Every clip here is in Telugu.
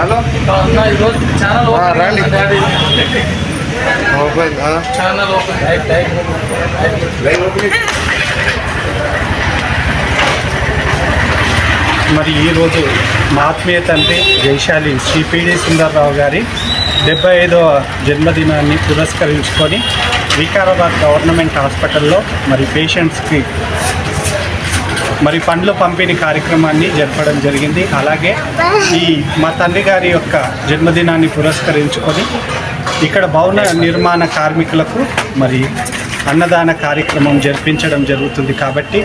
హలో. రండి. ఓపెన్ ఆ, ఛానల్ ఓపెన్ లైవ్ లైవ్ మరి ఈరోజు మా ఆత్మీయ తండ్రి జైశాలి శ్రీ పిడి సుందర్రావు గారి డెబ్బై ఐదవ జన్మదినాన్ని పురస్కరించుకొని వికారాబాద్ గవర్నమెంట్ హాస్పిటల్లో మరి పేషెంట్స్కి మరి పండ్ల పంపిణీ కార్యక్రమాన్ని జరపడం జరిగింది. అలాగే ఈ మా తండ్రి గారి యొక్క జన్మదినాన్ని పురస్కరించుకొని ఇక్కడ భవన నిర్మాణ కార్మికులకు మరి అన్నదాన కార్యక్రమం జరిపించడం జరుగుతుంది కాబట్టి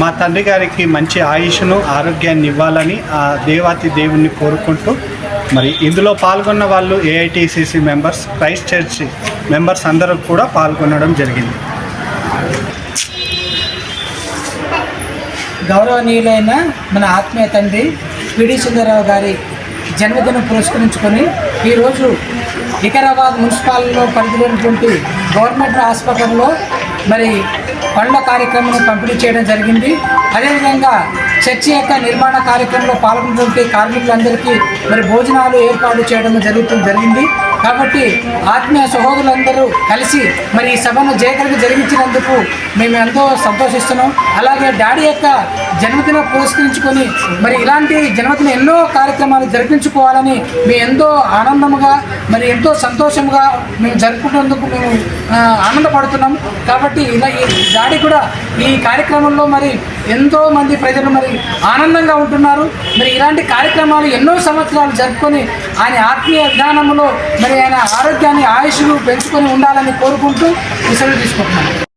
మా తండ్రి గారికి మంచి ఆయుష్ను ఆరోగ్యాన్ని ఇవ్వాలని ఆ దేవాతి దేవుణ్ణి కోరుకుంటూ మరి ఇందులో పాల్గొన్న వాళ్ళు AITCC members Christ church members అందరూ కూడా పాల్గొనడం జరిగింది. గౌరవనీయులైన మన ఆత్మీయ తండ్రి పిడి సుందరరావు గారి జన్మదినం పురస్కరించుకొని ఈరోజు వికారాబాద్ మున్సిపాలిటీలో పరిధిలోనటువంటి గవర్నమెంట్ హాస్పిటల్లో మరి పండ్ల కార్యక్రమం పంపిణీ చేయడం జరిగింది. అదేవిధంగా చర్చి యొక్క నిర్మాణ కార్యక్రమంలో పాల్గొన్నటువంటి కార్మికులందరికీ మరి భోజనాలు ఏర్పాటు చేయడం జరుగుతుంది జరిగింది. కాబట్టి ఆత్మీయ సహోదరులందరూ కలిసి మరి ఈ సభను జయకరంగా జరిగించినందుకు మేము ఎంతో సంతోషిస్తున్నాం. అలాగే డాడీ యొక్క జన్మదిన పురస్కరించుకొని మరి ఇలాంటి జన్మదిన ఎన్నో కార్యక్రమాలు జరిపించుకోవాలని మేము ఎంతో ఆనందముగా మరి ఎంతో సంతోషంగా మేము జరుపుకునేందుకు మేము ఆనందపడుతున్నాం. కాబట్టి ఇలా ఈ దాడి కూడా ఈ కార్యక్రమంలో మరి ఎంతో మంది ప్రజలు మరి ఆనందంగా ఉంటున్నారు. మరి ఇలాంటి కార్యక్రమాలు ఎన్నో సంవత్సరాలు జరుపుకొని ఆయన ఆత్మీయ విధానంలో మరి ఆయన ఆరోగ్యాన్ని ఆయుష్ను పెంచుకొని ఉండాలని కోరుకుంటూ విసలు తీసుకుంటున్నాను.